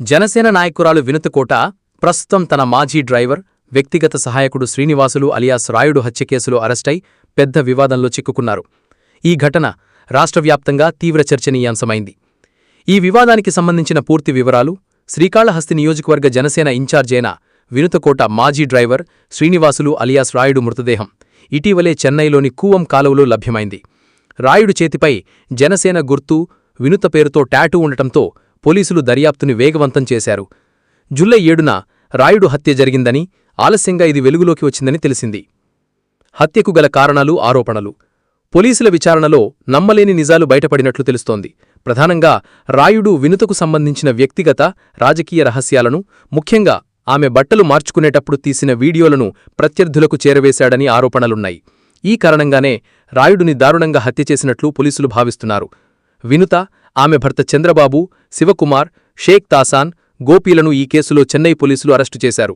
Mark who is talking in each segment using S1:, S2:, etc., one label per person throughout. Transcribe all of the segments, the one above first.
S1: జనసేన నాయకురాలు వినుతకోట ప్రస్తుతం తన మాజీ డ్రైవర్ వ్యక్తిగత సహాయకుడు శ్రీనివాసులు అలియాస్ రాయుడు హత్య కేసులో అరెస్టై పెద్ద వివాదంలో చిక్కుకున్నారు. ఈ ఘటన రాష్ట్రవ్యాప్తంగా తీవ్ర చర్చనీయాంశమైంది. ఈ వివాదానికి సంబంధించిన పూర్తి వివరాలు శ్రీకాళహస్తి నియోజకవర్గ జనసేన ఇన్ఛార్జ్ అయిన వినుతకోట మాజీ డ్రైవర్ శ్రీనివాసులు అలియాస్ రాయుడు మృతదేహం ఇటీవలే చెన్నైలోని కూవం కాలువలో లభ్యమైంది. రాయుడు చేతిపై జనసేన గుర్తు వినుత పేరుతో టాటూ ఉండటంతో పోలీసులు దర్యాప్తుని వేగవంతం చేశారు. జులై ఏడున రాయుడు హత్య జరిగిందని ఆలస్యంగా ఇది వెలుగులోకి వచ్చిందని తెలిసింది. హత్యకు గల కారణాలు ఆరోపణలు. పోలీసుల విచారణలో నమ్మలేని నిజాలు బయటపడినట్లు తెలుస్తోంది. ప్రధానంగా రాయుడు వినుతకు సంబంధించిన వ్యక్తిగత రాజకీయ రహస్యాలను ముఖ్యంగా ఆమె బట్టలు మార్చుకునేటప్పుడు తీసిన వీడియోలను ప్రత్యర్థులకు చేరవేశాడని ఆరోపణలున్నాయి. ఈ కారణంగానే రాయుడుని దారుణంగా హత్య చేసినట్లు పోలీసులు భావిస్తున్నారు. వినుత ఆమె భర్త చంద్రబాబు శివకుమార్ షేక్ తాసాన్ గోపీలను ఈ కేసులో చెన్నై పోలీసులు అరెస్టు చేశారు.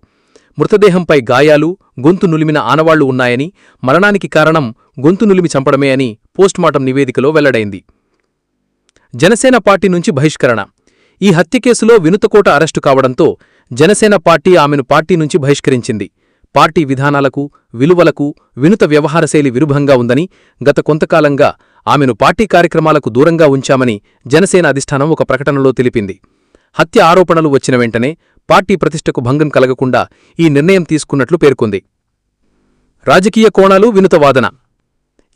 S1: మృతదేహంపై గాయాలు గొంతు నులిమిన ఆనవాళ్ళు ఉన్నాయని మరణానికి కారణం గొంతు నులిమి చంపడమే అని పోస్టుమార్టం నివేదికలో వెల్లడైంది. జనసేన పార్టీ నుంచి బహిష్కరణ. ఈ హత్య కేసులో వినుతకోట అరెస్టు కావడంతో జనసేన పార్టీ ఆమెను పార్టీ నుంచి బహిష్కరించింది. పార్టీ విధానాలకు విలువలకు వినుత వ్యవహారశైలి విరుభంగా ఉందని గత కొంతకాలంగా ఆమెను పార్టీ కార్యక్రమాలకు దూరంగా ఉంచామని జనసేన అధిష్టానం ఒక ప్రకటనలో తెలిపింది. హత్య ఆరోపణలు వచ్చిన వెంటనే పార్టీ ప్రతిష్టకు భంగం కలగకుండా ఈ నిర్ణయం తీసుకున్నట్లు పేర్కొంది. రాజకీయ కోణాలు వినుతవాదన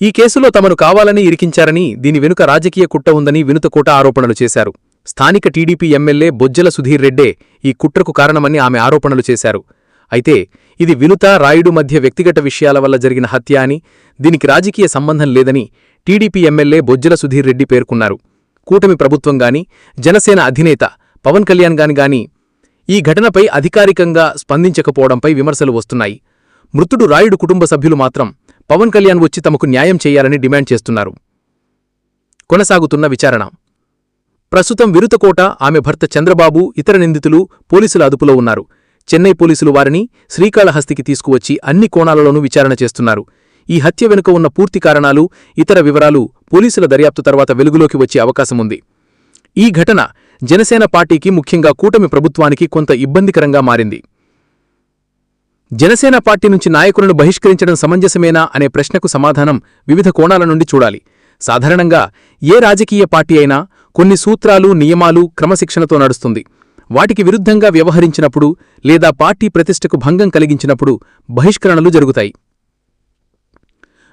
S1: ఈ కేసులో తమను కావాలని ఇరికించారని దీని వెనుక రాజకీయ కుట్ర ఉందని వినుతకోట ఆరోపణలు చేశారు. స్థానిక టీడీపీ ఎమ్మెల్యే బొజ్జల సుధీర్ రెడ్డే ఈ కుట్రకు కారణమని ఆమె ఆరోపణలు చేశారు. అయితే ఇది వినుత రాయుడు మధ్య వ్యక్తిగత విషయాల వల్ల జరిగిన హత్య అని దీనికి రాజకీయ సంబంధం లేదని టీడీపీ ఎమ్మెల్యే బొజ్జల సుధీర్ రెడ్డి పేర్కొన్నారు. కూటమి ప్రభుత్వం గాని జనసేన అధినేత పవన్ కళ్యాణ్ గాని గాని ఈ ఘటనపై అధికారికంగా స్పందించకపోవడంపై విమర్శలు వస్తున్నాయి. మృతుడు రాయుడు కుటుంబ సభ్యులు మాత్రం పవన్ కళ్యాణ్ వచ్చి తమకు న్యాయం చేయాలని డిమాండ్ చేస్తున్నారు. కొనసాగుతున్న విచారణ. ప్రస్తుతం విరుతకోట ఆమె భర్త చంద్రబాబు ఇతర నిందితులు పోలీసుల అదుపులో ఉన్నారు. చెన్నై పోలీసులు వారిని శ్రీకాళహస్తికి తీసుకువచ్చి అన్ని కోణాలలోనూ విచారణ చేస్తున్నారు. ఈ హత్య వెనుక ఉన్న పూర్తి కారణాలు ఇతర వివరాలు పోలీసుల దర్యాప్తు తర్వాత వెలుగులోకి వచ్చే అవకాశముంది ఈ ఘటన జనసేన పార్టీకి ముఖ్యంగా కూటమి ప్రభుత్వానికి కొంత ఇబ్బందికరంగా మారింది. జనసేన పార్టీ నుంచి నాయకులను బహిష్కరించడం సమంజసమేనా అనే ప్రశ్నకు సమాధానం వివిధ కోణాల నుండి చూడాలి. సాధారణంగా ఏ రాజకీయ పార్టీ అయినా కొన్ని సూత్రాలు నియమాలు క్రమశిక్షణతో నడుస్తుంది. వాటికి విరుద్ధంగా వ్యవహరించినప్పుడు లేదా పార్టీ ప్రతిష్టకు భంగం కలిగించినప్పుడు బహిష్కరణలు జరుగుతాయి.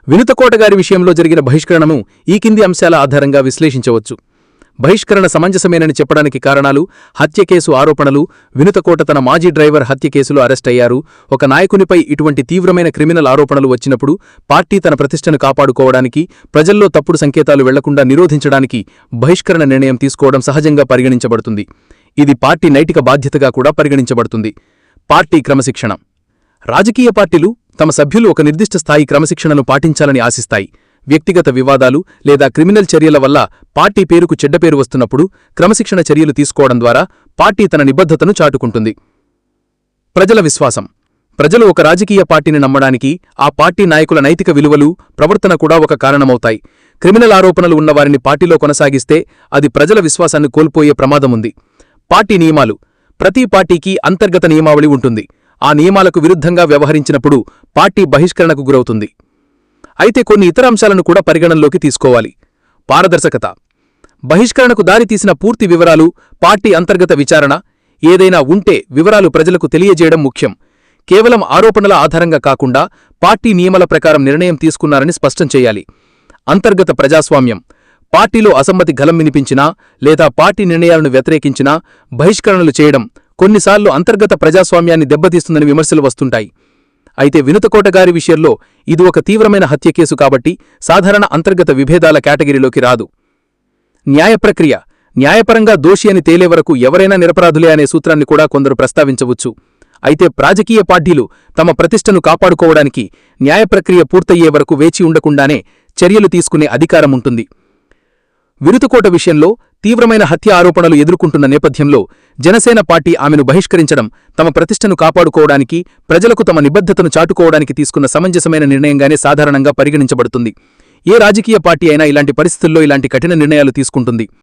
S1: వినుతకోటగారి విషయంలో జరిగిన బహిష్కరణము ఈ కింది అంశాల ఆధారంగా విశ్లేషించవచ్చు. బహిష్కరణ సమంజసమేనని చెప్పడానికి కారణాలు హత్య కేసు ఆరోపణలు వినుతకోట తన మాజీ డ్రైవర్ హత్య కేసులో అరెస్టయ్యారు ఒక నాయకునిపై ఇటువంటి తీవ్రమైన క్రిమినల్ ఆరోపణలు వచ్చినప్పుడు పార్టీ తన ప్రతిష్టను కాపాడుకోవడానికి ప్రజల్లో తప్పుడు సంకేతాలు వెళ్ళకుండా నిరోధించడానికి బహిష్కరణ నిర్ణయం తీసుకోవడం సహజంగా పరిగణించబడుతుంది. ఇది పార్టీ నైతిక బాధ్యతగా కూడా పరిగణించబడుతుంది. పార్టీ క్రమశిక్షణ. రాజకీయ పార్టీలు తమ సభ్యులు ఒక నిర్దిష్ట స్థాయి క్రమశిక్షణను పాటించాలని ఆశిస్తాయి. వ్యక్తిగత వివాదాలు లేదా క్రిమినల్ చర్యల వల్ల పార్టీ పేరుకు చెడ్డపేరు వస్తున్నప్పుడు క్రమశిక్షణ చర్యలు తీసుకోవడం ద్వారా పార్టీ తన నిబద్ధతను చాటుకుంటుంది. ప్రజల విశ్వాసం. ప్రజలు ఒక రాజకీయ పార్టీని నమ్మడానికి ఆ పార్టీ నాయకుల నైతిక విలువలు ప్రవర్తన కూడా ఒక కారణమవుతాయి. క్రిమినల్ ఆరోపణలు ఉన్నవారిని పార్టీలో కొనసాగిస్తే అది ప్రజల విశ్వాసాన్ని కోల్పోయే ప్రమాదముంది. పార్టీ నియమాలు. ప్రతి పార్టీకి అంతర్గత నియమావళి ఉంటుంది. ఆ నియమాలకు విరుద్ధంగా వ్యవహరించినప్పుడు పార్టీ బహిష్కరణకు గురవుతుంది. అయితే కొన్ని ఇతర అంశాలను కూడా పరిగణనలోకి తీసుకోవాలి. పారదర్శకత. బహిష్కరణకు దారితీసిన పూర్తి వివరాలు పార్టీ అంతర్గత విచారణ ఏదైనా ఉంటే వివరాలు ప్రజలకు తెలియజేయడం ముఖ్యం. కేవలం ఆరోపణల ఆధారంగా కాకుండా పార్టీ నియమాల ప్రకారం నిర్ణయం తీసుకున్నారని స్పష్టం చేయాలి. అంతర్గత ప్రజాస్వామ్యం. పార్టీలో అసమ్మతి గలం వినిపించినా లేదా పార్టీ నిర్ణయాలను వ్యతిరేకించినా బహిష్కరణలు చేయడం కొన్నిసార్లు అంతర్గత ప్రజాస్వామ్యాన్ని దెబ్బతీస్తుందని విమర్శలు వస్తుంటాయి. అయితే వినుతకోటగారి విషయంలో ఇది ఒక తీవ్రమైన హత్య కేసు కాబట్టి సాధారణ అంతర్గత విభేదాల కేటగిరీలోకి రాదు. న్యాయ ప్రక్రియ న్యాయపరంగా దోషి అని తేలే వరకు ఎవరైనా నిరపరాధులే అనే సూత్రాన్ని కూడా కొందరు ప్రస్తావించవచ్చు. అయితే రాజకీయ పార్టీలు తమ ప్రతిష్టను కాపాడుకోవడానికి న్యాయ ప్రక్రియ పూర్తయ్యే వరకు వేచి ఉండకుండానే చర్యలు తీసుకునే అధికారం ఉంటుంది. విరుతుకోట విషయంలో తీవ్రమైన హత్య ఆరోపణలు ఎదుర్కొంటున్న నేపథ్యంలో జనసేన పార్టీ ఆమెను బహిష్కరించడం తమ ప్రతిష్టను కాపాడుకోవడానికి ప్రజలకు తమ నిబద్ధతను చాటుకోవడానికి తీసుకున్న సమంజసమైన నిర్ణయంగానే సాధారణంగా పరిగణించబడుతుంది. ఏ రాజకీయ పార్టీ అయినా ఇలాంటి పరిస్థితుల్లో ఇలాంటి కఠిన నిర్ణయాలు తీసుకుంటుంది.